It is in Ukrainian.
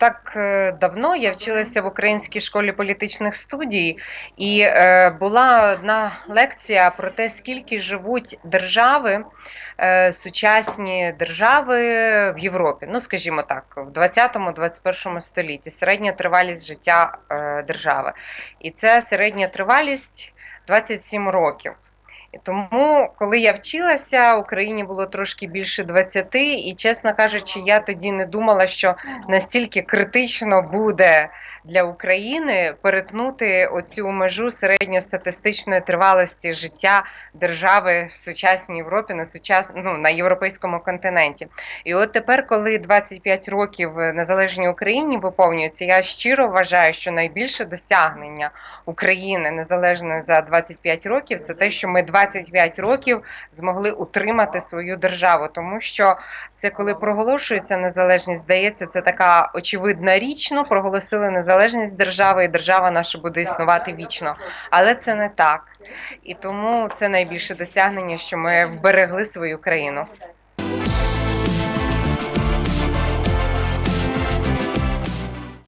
Так е, давно я вчилася в українській школі політичних студій, і е, була одна лекція про те, скільки живуть держави, е, сучасні держави в Європі. Ну, скажімо так, в 20-21 столітті середня тривалість життя держави. І ця середня тривалість 27 років. І тому, коли я вчилася, Україні було трошки більше 20, і, чесно кажучи, я тоді не думала, що настільки критично буде для України перетнути оцю межу середньостатистичної тривалості життя держави в сучасній Європі на сучас... ну, на європейському континенті. І от тепер, коли 25 років незалежній Україні виповнюється, я щиро вважаю, що найбільше досягнення України незалежно за 25 років, це те, що ми 25 років змогли утримати свою державу, тому що це коли проголошується незалежність, здається, це така очевидна річ. Ну, проголосили незалежність держави, і держава наша буде існувати вічно. Але це не так. І тому це найбільше досягнення, що ми вберегли свою країну.